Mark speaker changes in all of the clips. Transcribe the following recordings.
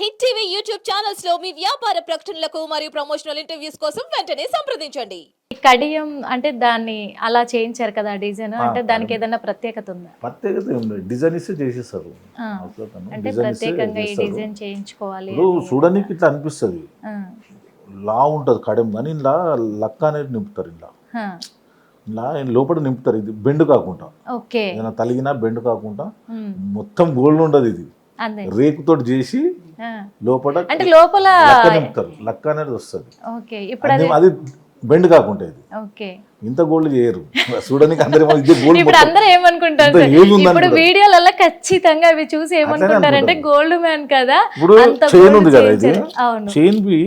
Speaker 1: Hit TV YouTube ఛానల్స్లో మీ వ్యాపార ప్రకటనలకు మరియు ప్రమోషనల్ ఇంటర్వ్యూస్ కోసం వెంటనే సంప్రదించండి.
Speaker 2: కడియం అంటే దాన్ని అలా చేయించారు కదా డిజైన్? అంటే దానికి ఏదైనా ప్రత్యేకత ఉందా?
Speaker 3: ప్రత్యేకత లేదు. డిజైన్ ఇస్తే చేసేస్తారు.
Speaker 2: అంటే ప్రత్యేకంగా ఈ. డిజైన్ చేయించుకోవాలి
Speaker 3: చూడడానికి ఇట్లా అనిపిస్తుంది. లా ఉంటుంది కడెం కానీ ఇలా లక్క అనేది నింపుతారు ఇలా. ఇలా లోపల నింపుతారు. ఇది బెండ్ కాకుండా.
Speaker 2: ఓకే.
Speaker 3: ఏదైనా తలిగినా బెండ్ కాకుండా మొత్తం గోల్డ్ ఉండదు ఇది. రేకుతోటి చేసి లోపల
Speaker 2: అంటే లోపల
Speaker 3: లక్క అనేది వస్తుంది.
Speaker 2: అది
Speaker 3: బెండ్ కాకుండా ఇది. ఇంత గోల్డ్ చేయరు. చూడడానికి అందరూ
Speaker 2: ఇప్పుడు అందరూ ఏమనుకుంటారు ఇప్పుడు. వీడియోలలో ఖచ్చితంగా అవి చూసి ఏమనుకుంటారంటే. గోల్డ్ మ్యాన్ కదా
Speaker 3: ఇప్పుడు చైన్ ఉంది కదా ఇది. చైన్ బి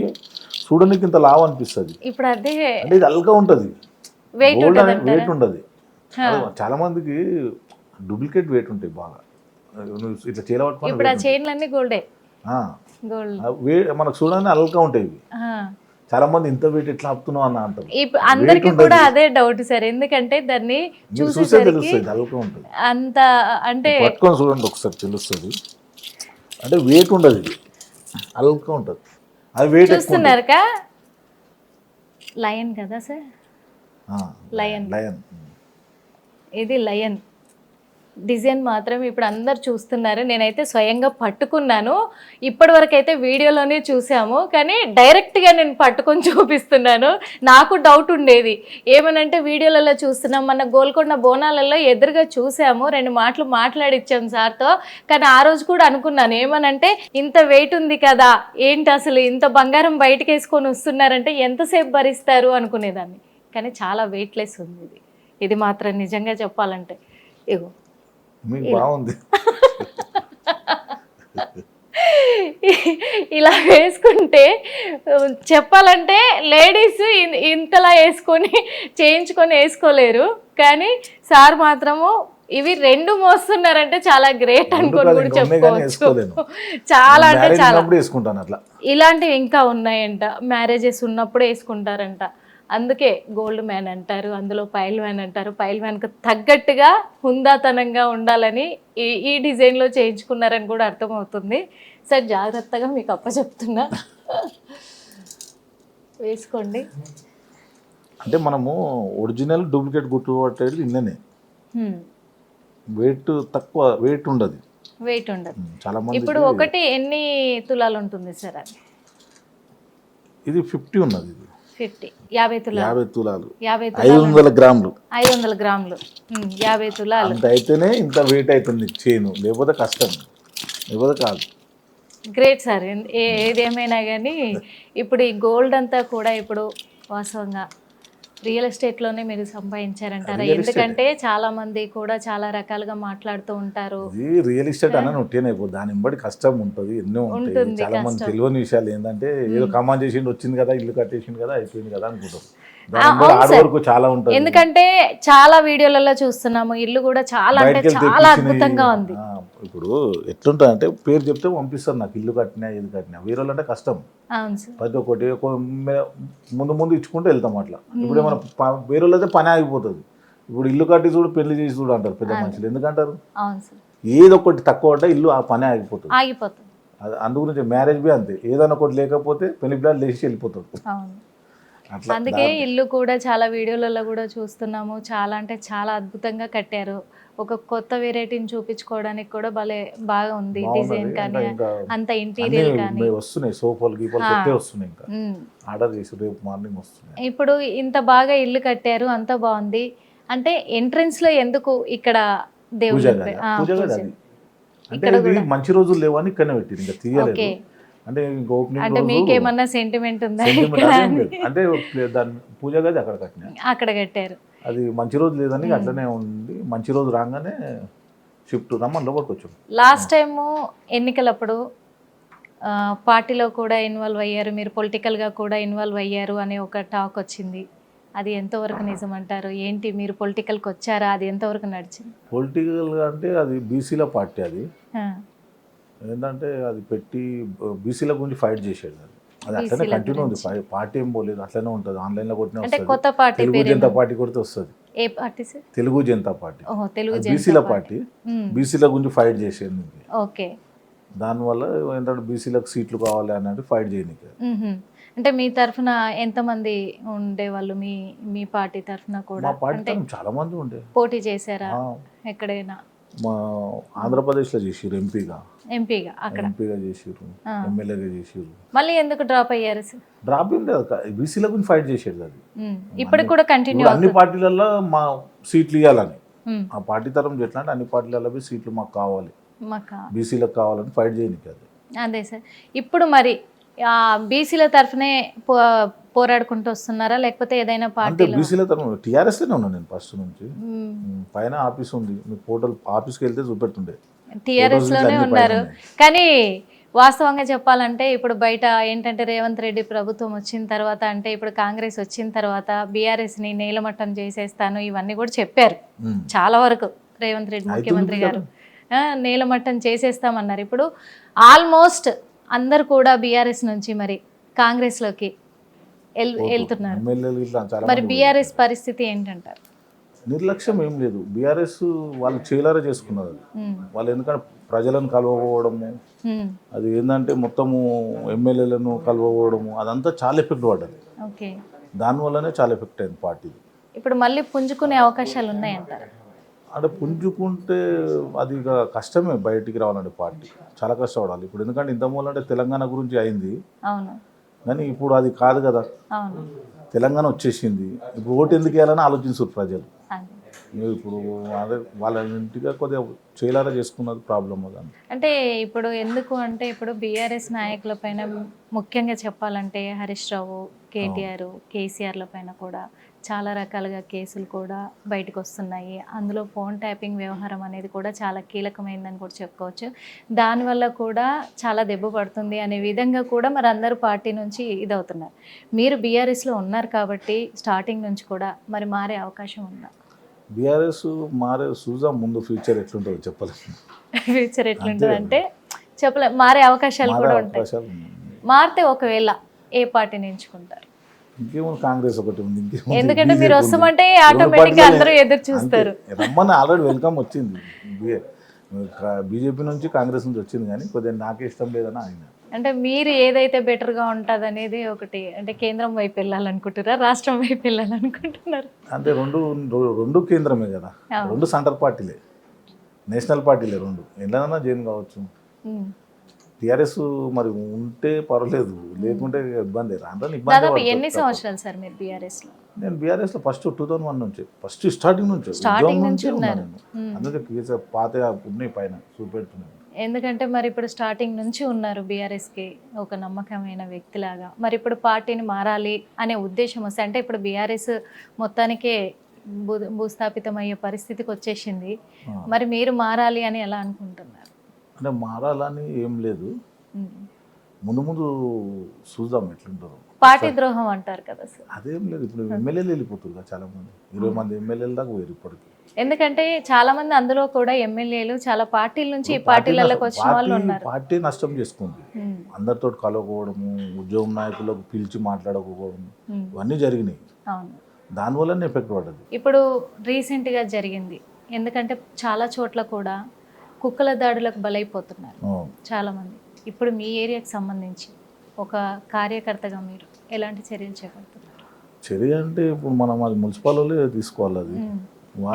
Speaker 3: చూడడానికి ఇంత లావు అనిపిస్తుంది.
Speaker 2: ఇప్పుడు అదే
Speaker 3: అంటే ఇది అల్గా ఉంటది.
Speaker 2: వెయిట్ ఉంటుంది
Speaker 3: వెయిట్ ఉండదు. అది చాలా మందికి డూప్లికేట్ వెయిట్ ఉంటాయి బాగా. నువ్వు ఇట్లా
Speaker 2: ఇప్పుడు ఆ చైన్లన్నీ గోల్డే. గోల్డ్.
Speaker 3: మనకు చూడడానికి అల్గా ఉంటాయి చాలా మంది ఇంత వెయిట్ ఎట్లా ఆపుతున్నావు అన్న అంటారు
Speaker 2: అందరికి కూడా అదే డౌట్ సార్. ఎందుకంటే దాన్ని చూసేసరికి
Speaker 3: తెలుస్తుంది అల్గా ఉంటుంది.
Speaker 2: అంత అంటే
Speaker 3: పట్టుకొని చూడండి ఒకసారి తెలుస్తుంది. అంటే వెయిట్ ఉండదు ఇది. అల్గా ఉంటుంది. అది వెయిట్.
Speaker 2: చూస్తున్నారు లయన్ కదా సార్? లయన్.
Speaker 3: లయన్
Speaker 2: ఇది లయన్ డిజైన్ మాత్రం ఇప్పుడు అందరు చూస్తున్నారు. నేనైతే స్వయంగా పట్టుకున్నాను. ఇప్పటి వరకు అయితే వీడియోలోనే చూసాము. కానీ డైరెక్ట్గా నేను పట్టుకొని చూపిస్తున్నాను. నాకు డౌట్ ఉండేది. ఏమనంటే వీడియోలలో చూస్తున్నాం. మన గోల్కొండ బోనాలలో ఎదురుగా చూసాము. రెండు మాటలు మాట్లాడిచ్చాం సార్తో. కానీ ఆ రోజు కూడా అనుకున్నాను. ఏమనంటే ఇంత వెయిట్ ఉంది కదా. ఏంటి అసలు ఇంత బంగారం బయటకు వేసుకొని వస్తున్నారంటే ఎంతసేపు భరిస్తారు అనుకునేదాన్ని. కానీ చాలా వెయిట్లెస్ ఉంది ఇది. ఇది మాత్రం నిజంగా చెప్పాలంటే. ఇగో.
Speaker 3: మీకు బాగుంది.
Speaker 2: ఇలా వేసుకుంటే చెప్పాలంటే లేడీస్ ఇంతలా వేసుకొని చేయించుకొని వేసుకోలేరు. కానీ సార్ మాత్రము ఇవి రెండు మోస్తున్నారంటే చాలా గ్రేట్ అనుకొని కూడా చెప్పుకోవచ్చు. చాలా అంటే చాలా. ఇలాంటివి ఇంకా ఉన్నాయంట. మ్యారేజెస్ ఉన్నప్పుడు వేసుకుంటారంట. అందుకే గోల్డ్ మ్యాన్ అంటారు అందులో పైల్ మ్యాన్ అంటారు. పైల్ మ్యాన్కి తగ్గట్టుగా హుందాతనంగా ఉండాలని ఈ ఈ డిజైన్లో చేయించుకున్నారని కూడా అర్థమవుతుంది. సార్ జాగ్రత్తగా మీకు అప్పచెప్తున్నా. వేసుకోండి.
Speaker 3: అంటే మనము ఒరిజినల్ డూప్లికేట్ గుర్తు పట్టేది ఇన్ననే వెయిట్ తక్కువ వెయిట్ ఉండదు.
Speaker 2: వెయిట్ ఉండదు.
Speaker 3: చాలా
Speaker 2: ఇప్పుడు ఒకటి ఎన్ని తులాలు ఉంటుంది సార్ అది?
Speaker 3: ఇది ఫిఫ్టీ ఉన్నది ఇది.
Speaker 2: ఫిఫ్టీ. యాభై తులాలు.
Speaker 3: యాభై తులాలు.
Speaker 2: యాభై
Speaker 3: ఐదు
Speaker 2: తులాలు.
Speaker 3: వందల గ్రాములు.
Speaker 2: ఐదు వందల గ్రాములు. యాభై తులాలు.
Speaker 3: అంత అయితేనే ఇంత వెయిట్ అవుతుంది చేను. లేకపోతే కష్టం. లేకపోతే కాదు.
Speaker 2: గ్రేట్ సార్ ఏదేమైనా కానీ ఇప్పుడు ఈ గోల్డ్ అంతా కూడా ఇప్పుడు వాస్తవంగా రియల్ ఎస్టేట్లోనే మీరు సంపాదించారంటారా. ఎందుకంటే చాలా మంది కూడా చాలా రకాలుగా మాట్లాడుతూ ఉంటారు.
Speaker 3: ఇది రియల్ ఎస్టేట్ అన్న అయిపోతుంది దాని బట్టి కష్టం ఉంటుంది ఎన్నో ఉంటాయి.
Speaker 2: ఉంటుంది,
Speaker 3: చాలా మంది. తెలియని విషయాలు ఏంటంటే ఏదో కమాన్ చేసిండు వచ్చింది కదా ఇల్లు కట్టేసిండు కదా అయిపోయింది కదా అనుకుంటారు చాలా ఉంటుంది.
Speaker 2: ఎందుకంటే చాలా వీడియోలలో చూస్తున్నాము ఇల్లు కూడా చాలా అంటే చాలా అద్భుతంగా ఉంది.
Speaker 3: ఇప్పుడు ఎట్లుంటుంది అంటే పేరు చెప్తే పంపిస్తారు నాకు ఇల్లు కట్టినా ఇది కట్టినా. వేరే వాళ్ళు అంటే కష్టం ప్రతి ఒక్కటి ముందు ముందు ఇచ్చుకుంటూ వెళ్తాం అట్లా. ఇప్పుడు ఏమైనా ప- వేరే వాళ్ళు అయితే పని ఆగిపోతుంది. ఇప్పుడు ఇల్లు కట్టి చూడు పెళ్ళి చేసి చూడు అంటారు పెద్ద మనుషులు. ఎందుకంటారు? ఏదో ఒకటి తక్కువ అంటే ఇల్లు ఆ పని ఆగిపోతుంది.
Speaker 2: ఆగిపోతుంది.
Speaker 3: అది అందుగురించి మ్యారేజ్ బి అంతే. ఏదైనా ఒకటి లేకపోతే పెళ్ళి పిల్లలు లేచి వెళ్ళిపోతాడు
Speaker 2: అందుకే ఇల్లు కూడా చాలా వీడియోలలో కూడా చూస్తున్నాము. చాలా అంటే చాలా అద్భుతంగా కట్టారు. ఒక కొత్త వెరైటీని చూపించుకోవడానికి కూడా భలే బాగా ఉంది. డిజైన్ కానీ అంత ఇంటీరియర్ కానీ.
Speaker 3: వస్తున్నాయి. సోఫాలు గీపాలు వస్తున్నాయి ఇంకా. ఆర్డర్ చేసి రేపు మార్నింగ్ వస్తున్నాయి.
Speaker 2: ఇప్పుడు ఇంత బాగా ఇల్లు కట్టారు అంత బాగుంది. అంటే ఎంట్రన్స్లో ఎందుకు ఇక్కడ దేవుడు
Speaker 3: ఇది మంచి రోజులు లేవని ఇక్కడనే పెట్టింది ఇంకా తీయలేదు. అంటే
Speaker 2: అంటే మీకేమన్నా సెంటిమెంట్ ఉందా.
Speaker 3: అంటే దాని పూజ గది అక్కడ కట్టినా.
Speaker 2: అక్కడ కట్టారు.
Speaker 3: అది మంచి రోజు లేదని అట్లనే ఉంది. మంచి రోజు రాగానే షిఫ్ట్ రమ్మని లోపలికి వచ్చాం.
Speaker 2: లాస్ట్ టైము ఎన్నికలప్పుడు పార్టీలో కూడా ఇన్వాల్వ్ అయ్యారు మీరు పొలిటికల్గా కూడా ఇన్వాల్వ్ అయ్యారు అనే ఒక టాక్ వచ్చింది. అది ఎంతవరకు నిజం అంటారు? ఏంటి మీరు పొలిటికల్కి వచ్చారా? అది ఎంతవరకు నడిచింది?
Speaker 3: పొలిటికల్గా అంటే అది బీసీల పార్టీ అది. ఏంటంటే అది పెట్టి బీసీల గురించి ఫైట్ చేసేది అది. అది అట్లనే కంటిన్యూ ఉంది. పార్టీ ఏం పోలేదు అట్లనే ఉంటుంది. ఆన్లైన్లో కొట్టిన తెలుగు జనతా పార్టీ కొడితే వస్తుంది. తెలుగు జనతా పార్టీ. బీసీల
Speaker 2: పార్టీ.
Speaker 3: బీసీల గురించి ఫైట్ చేసేది
Speaker 2: ఓకే.
Speaker 3: దానివల్ల ఏంటంటే బీసీలకు సీట్లు కావాలి అన్నట్టు ఫైట్ చేయనీకి.
Speaker 2: అంటే మీ తరఫున ఎంతమంది ఉండేవాళ్ళు మీ మీ పార్టీ తరఫున కూడా?
Speaker 3: చాలా మంది ఉండే.
Speaker 2: పోటీ చేశారా ఎక్కడైనా?
Speaker 3: మా ఆంధ్రప్రదేశ్లో చేసిర్రు ఎంపీగా.
Speaker 2: ఎంపీగా అక్కడ.
Speaker 3: ఎంపీగా చేసిర్రు
Speaker 2: ఆ.
Speaker 3: ఎమ్మెల్యేగా చేసిర్రు.
Speaker 2: మళ్ళీ ఎందుకు డ్రాప్ అయ్యారు?
Speaker 3: డ్రాప్ ఏం లేదు బీసీల గురించి ఫైట్ చేసేది అది.
Speaker 2: ఇప్పటికి కూడా కంటిన్యూ
Speaker 3: అన్ని పార్టీలలో మా సీట్లు ఇవ్వాలని. ఆ పార్టీ తరం ఎట్లా అంటే అన్ని పార్టీలలో సీట్లు మాకు కావాలి. బీసీలకు కావాలని ఫైట్ చేయనీకి అది.
Speaker 2: అదే సార్. ఇప్పుడు మరి బీసీల తరఫునే పోరాడుకుంటూ వస్తున్నారా? లేకపోతే ఏదైనా
Speaker 3: అంటే
Speaker 2: పార్టీలో?
Speaker 3: బీసీల తరం టీఆర్ఎస్లోనే ఉన్నాను నేను ఫస్ట్ నుంచి. పైన ఆఫీస్ ఉంది. మీ పోర్టల్ ఆఫీస్కి వెళ్తే చూపెట్టుండే టీఆర్ఎస్లోనే
Speaker 2: ఉన్నారు. కానీ వాస్తవంగా చెప్పాలంటే ఇప్పుడు బయట ఏంటంటే రేవంత్ రెడ్డి ప్రభుత్వం వచ్చిన తర్వాత అంటే ఇప్పుడు కాంగ్రెస్ వచ్చిన తర్వాత బీఆర్ఎస్ని నేలమట్టం చేసేస్తాను ఇవన్నీ కూడా చెప్పారు. చాలా వరకు రేవంత్ రెడ్డి ముఖ్యమంత్రి గారు. నేలమట్టం చేసేస్తామన్నారు. ఇప్పుడు ఆల్మోస్ట్ అందరు కూడా బీఆర్ఎస్ నుంచి మరి కాంగ్రెస్లోకి వెళ్- వెళ్తున్నారు మరి బీఆర్ఎస్ పరిస్థితి ఏంటంటారు?
Speaker 3: నిర్లక్ష్యం ఏం లేదు. బీఆర్ఎస్ వాళ్ళు చేయలారా చేసుకున్నారు వాళ్ళు ఎందుకంటే ప్రజలను కలవకపోవడము అది ఏంటంటే మొత్తము ఎమ్మెల్యేలను కలవకపోవడము అదంతా చాలా ఎఫెక్ట్ పడ్డది. దానివల్లనే చాలా ఎఫెక్ట్ అయింది పార్టీ.
Speaker 2: ఇప్పుడు మళ్ళీ పుంజుకునే అవకాశాలు ఉన్నాయంటారు?
Speaker 3: అంటే పుంజుకుంటే అది ఇక కష్టమే బయటికి రావాలంటే పార్టీ. చాలా కష్టపడాలి. ఇప్పుడు ఎందుకంటే ఇంతమూలంటే అంటే తెలంగాణ గురించి అయింది.
Speaker 2: అవును.
Speaker 3: కానీ ఇప్పుడు అది కాదు కదా. తెలంగాణ వచ్చేసింది. ఇప్పుడు ఓటు ఎందుకు వేయాలని ఆలోచిస్తారు ప్రజలు. ఇప్పుడు అదే వాళ్ళ ఇంటిగా కొద్దిగా చేయలారా చేసుకున్నది ప్రాబ్లం అది
Speaker 2: అంటే ఇప్పుడు ఎందుకు అంటే ఇప్పుడు బీఆర్ఎస్ నాయకుల పైన ముఖ్యంగా చెప్పాలంటే హరీష్ రావు కేటీఆర్ కేసీఆర్ల పైన కూడా చాలా రకాలుగా కేసులు కూడా బయటకు వస్తున్నాయి అందులో ఫోన్ ట్యాపింగ్ వ్యవహారం అనేది కూడా చాలా కీలకమైందని కూడా చెప్పుకోవచ్చు. దానివల్ల కూడా చాలా దెబ్బ పడుతుంది అనే విధంగా కూడా మరి అందరూ పార్టీ నుంచి ఇదవుతున్నారు. మీరు బీఆర్ఎస్లో ఉన్నారు కాబట్టి స్టార్టింగ్ నుంచి కూడా మరి మారే అవకాశం ఉందా?
Speaker 3: బీఆర్ఎస్ మారే చూద్దాం ముందు ఫ్యూచర్ ఎట్లుంటుందో చెప్పలేము
Speaker 2: ఫ్యూచర్ ఎట్లుంటుంది అంటే చెప్పలే మారే అవకాశాలు కూడా ఉంటాయి. మారితే ఒకవేళ ఏ పార్టీని ఎంచుకుంటారు?
Speaker 3: ఇంకేముంది కాంగ్రెస్ ఒకటి ఉంది ఇంకేముంది?
Speaker 2: ఎందుకంటే మీరు. వస్తామంటే
Speaker 3: రెండు
Speaker 2: ఆటోమేటిక్గా
Speaker 3: పార్టీలే
Speaker 2: అందరూ ఎదురు చూస్తారు.
Speaker 3: రమ్మని ఆల్రెడీ వెల్కమ్ వచ్చింది. బీజేపీ నుంచి కాంగ్రెస్ నుంచి వచ్చింది కానీ కొద్దిగా నాకే ఇష్టం లేదని ఆయన.
Speaker 2: అంటే మీరు ఏదైతే బెటర్గా ఉంటది అనేది ఒకటి అంటే కేంద్రం వైపు వెళ్ళాలనుకుంటున్నారా రాష్ట్రం వైపు వెళ్ళాలనుకుంటున్నారు?
Speaker 3: అంటే రెండు రెండు కేంద్రమే కదా. రెండు సెంటర్ పార్టీలే. నేషనల్ పార్టీలే రెండు. ఎట్లనన్నా జైన్ కావచ్చు. టీఆర్ఎస్ మరి ఉంటే పర్వాలేదు లేకుంటే ఇబ్బంది రాను
Speaker 2: దాదాపు. ఎన్ని సంవత్సరాలు సార్ మీరు బీఆర్ఎస్లో
Speaker 3: నేను బీఆర్ఎస్లో ఫస్ట్ టూ థౌసండ్ వన్ నుంచి ఫస్ట్ స్టార్టింగ్ నుంచి ఉద్యోగం
Speaker 2: నుంచి.
Speaker 3: ఉన్నాను. అందుకే కేసీఆర్ పాత ఉన్నాయి పైన చూపెడుతున్నాను
Speaker 2: ఎందుకంటే మరి ఇప్పుడు స్టార్టింగ్ నుంచి ఉన్నారు బీఆర్ఎస్కి ఒక నమ్మకమైన వ్యక్తిలాగా మరి ఇప్పుడు పార్టీని మారాలి అనే ఉద్దేశం వస్తే అంటే ఇప్పుడు బీఆర్ఎస్ మొత్తానికే భూ భూస్థాపితం అయ్యే పరిస్థితికి వచ్చేసింది. మరి మీరు మారాలి అని ఎలా అనుకుంటున్నారు
Speaker 3: అంటే మారాలని ఏం లేదు. ముందు ముందు చూద్దాం ఎట్లుంటారు
Speaker 2: పార్టీ ద్రోహం అంటారు కదా సార్.
Speaker 3: అదేం లేదు ఇప్పుడు ఎమ్మెల్యేలు వెళ్ళిపోతున్నారు కదా చాలా మంది ఇరవై మంది ఎమ్మెల్యేలు దాకా పోయారు ఇప్పటికి.
Speaker 2: ఎందుకంటే చాలా మంది అందులో కూడా ఎమ్మెల్యేలు చాలా పార్టీల నుంచి ఈ పార్టీలలోకి వచ్చిన వాళ్ళు
Speaker 3: పార్టీ-
Speaker 2: ఉన్నారు.
Speaker 3: పార్టీ నష్టం చేసుకుంది. అందరితో కలవకపోవడము ఉద్యోగం నాయకులకు పిలిచి మాట్లాడకపోవడం. ఇవన్నీ జరిగినాయి.
Speaker 2: అవును.
Speaker 3: దానివల్లనే ఎఫెక్ట్ పడ్డది.
Speaker 2: ఇప్పుడు రీసెంట్గా జరిగింది. ఎందుకంటే చాలా చోట్ల కూడా కుక్కల దాడులకు బలైపోతున్నారు. చాలామంది. ఇప్పుడు మీ ఏరియాకి సంబంధించి ఒక కార్యకర్తగా మీరు ఎలాంటి చర్యలు చేపడుతున్నారు?
Speaker 3: చర్య అంటే ఇప్పుడు మనం అది మున్సిపాలిటీ తీసుకోవాలి అది.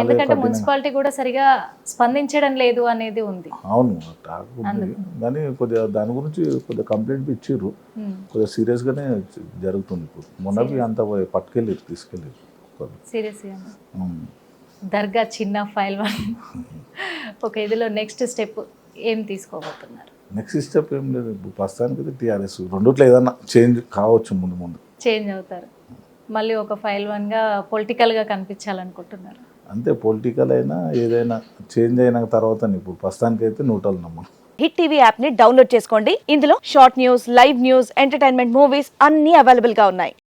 Speaker 2: ఎందుకంటే మున్సిపాలిటీ కూడా సరిగా స్పందించడం లేదు అనేది ఉంది.
Speaker 3: అవును కానీ కొద్దిగా దాని గురించి కొద్దిగా కంప్లైంట్ ఇచ్చిర్రు. కొద్దిగా సీరియస్గానే జరుగుతుంది ఇప్పుడు. మొన్నవి అంత తీసుకెళ్ళారు తీసుకెళ్ళారు
Speaker 2: సీరియస్గా దర్గా చిన్న ఫైల్ వన్. ఒక ఇదిలో నెక్స్ట్ స్టెప్ ఏం తీసుకోబోతున్నారు?
Speaker 3: నెక్స్ట్ స్టెప్ ఏం లేదు. ఇప్పుడు ప్రస్తుతానికి టీఆర్ఎస్ రెండిట్లో ఏదన్నా చేంజ్ కావచ్చు ముందు ముందు.
Speaker 2: చేంజ్ అవుతారు. మళ్ళీ ఒక ఫైల్ వన్గా పొలిటికల్గా కనిపించాలనుకుంటున్నారు.
Speaker 3: అంతే పొలిటికల్ అయినా ఏదైనా చేంజ్ అయిన తర్వాత ఇప్పుడు ప్రస్తుతానికి అయితే నూటలు నమ్మను
Speaker 4: హిట్ టీవీ యాప్ని డౌన్లోడ్ చేసుకోండి. ఇందులో short news live news entertainment movies అన్ని అవైలబుల్గా ఉన్నాయి.